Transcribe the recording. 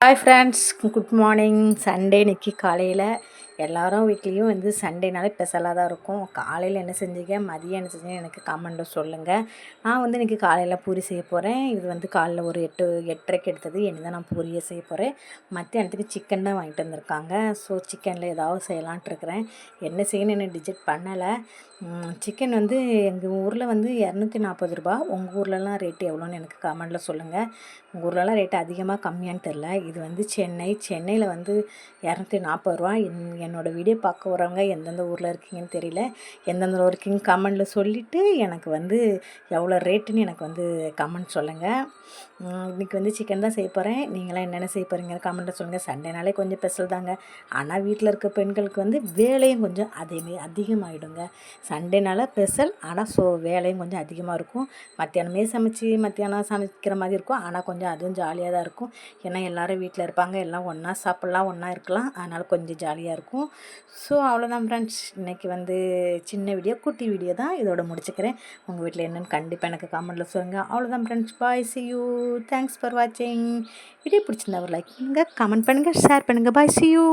Hi friends good morning Sunday இன்னைக்கு காலையில் எல்லாரும் வீட்லேயும் வந்து சண்டேனாலே ஸ்பெஷலாக தான் இருக்கும். காலையில் என்ன செஞ்சீங்க? மதியம் என்ன செஞ்சீங்க எனக்கு கமெண்ட்டில் சொல்லுங்கள் நான் வந்து இன்றைக்கி காலையில் பூரி செய்ய போகிறேன் இது வந்து காலைல ஒரு எட்டு எட்டரைக்கு எடுத்தது. இனி தான் நான் பூரியை செய்ய போகிறேன் மத்தியானத்துக்கு சிக்கன் தான் வாங்கிட்டு வந்திருக்காங்க. ஸோ சிக்கனில் ஏதாவது செய்யலான்ட்டு இருக்கிறேன். என்ன செய்யணும்னு என்ன டிஜிட் பண்ணலை. சிக்கன் வந்து எங்கள் ஊரில் வந்து இரநூத்தி நாற்பது ரூபா. உங்கள் ஊர்லலாம் ரேட்டு எவ்வளோன்னு எனக்கு கமெண்டில் சொல்லுங்கள் உங்கள் ஊர்லலாம் ரேட்டு அதிகமாக கம்மியான்னு தெரில இது வந்து சென்னை. சென்னையில் வந்து இரநூத்தி நாற்பது ரூபா. என் என்னோடய வீடியோ பார்க்க வரவங்க எந்தெந்த ஊரில் இருக்கீங்கன்னு தெரியல. எந்தெந்த ஊர் இருக்கீங்க கமெண்டில் சொல்லிவிட்டு எனக்கு வந்து எவ்வளோ ரேட்டுன்னு எனக்கு வந்து கமெண்ட் சொல்லுங்கள் இன்றைக்கி வந்து சிக்கன் தான் செய்ய போகிறேன் நீங்களாம் என்னென்ன செய்ய போகிறீங்க கமெண்ட்டில் சொல்லுங்கள் சண்டேனாலே கொஞ்சம் ஸ்பெஷல் தாங்க. ஆனால் வீட்டில் இருக்க பெண்களுக்கு வந்து வேலையும் கொஞ்சம் அதேமாரி அதிகமாகிடுங்க சண்டேனால ஸ்பெஷல் ஆனால் ஸோ வேலையும் கொஞ்சம் அதிகமாக இருக்கும். மத்தியானமே சமைச்சு மத்தியானம் சமைக்கிற மாதிரி இருக்கும். ஆனால் கொஞ்சம் அதுவும் ஜாலியாக தான் இருக்கும். ஏன்னா எல்லோரும் வீட்டில் இருப்பாங்க. எல்லாம் ஒன்றா சாப்பிட்லாம் ஒன்றா இருக்கலாம். அதனால் கொஞ்சம் ஜாலியாக இருக்கும். இருக்கும். ஸோ அவ்வளோதான் ஃப்ரெண்ட்ஸ் இன்றைக்கி வந்து சின்ன வீடியோ குட்டி வீடியோ தான் இதோட முடிச்சுக்கிறேன். உங்கள் வீட்டில் என்னென்னு கண்டிப்பாக எனக்கு கமெண்ட்டில் சொல்லுங்கள் அவ்வளோதான் friends bye see you thanks for வாட்சிங் வீடியோ பிடிச்சிருந்தா ஒரு லைக் பண்ணுங்கள் கமெண்ட் பண்ணுங்கள் ஷேர் பண்ணுங்கள் பாய் சி யூ